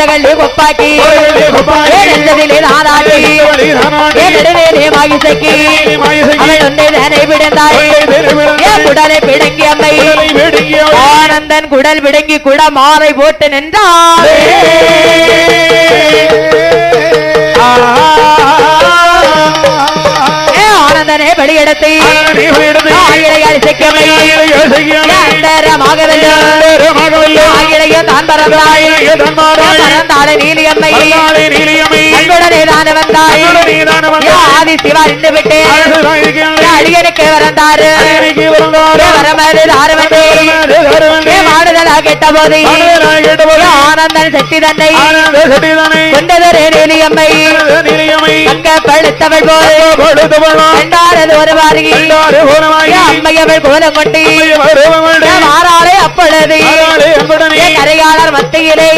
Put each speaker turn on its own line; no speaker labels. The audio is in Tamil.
கோலகள்ளி கொப்பாக்கி
கோலகள்ளி கொப்பாக்கி.
ஏ நெஞ்சதிலே நானாட்டி
நெஞ்சதிலே நானாட்டி.
ஏ நெடுவேலே மாகிசக்கி. அவள் ஒன்றை தானே விடுந்தாய்
ஒன்றை தானே விடுந்தாய்.
ஏ குடலை பிடுங்கி அம்மை. ஆனந்தன் குடல் பிடுங்கி குட மாலை போட்டு நின்றார் ஏ ஆனந்தனே வெளியெடுத்து ஆயிரையால் சிக்கமை அந்தரமாகவில்லை ஆயிரையும் தான் பறந்தாய் பறந்தாளை நீலியம்மை. அன்புடனே தானே வந்தாய்? ஆதி சிவா நின்று விட்டேன். அடியனுக்கு வரந்தாரு ஏ வரமது தாரு வந்து ஏ வாடுதலா கேட்ட போது ஏ ஆனந்தன் சக்தி தன்னை கொண்டதொரு நீலியம்மை. அங்க படுத்தவள் போல் ரெண்டாவது ஒரு வாரி ஏ அம்மையவள் கோலம் கொண்டு ஏ மாறாளே அப்பொழுது கரையாளர் மத்தியிலே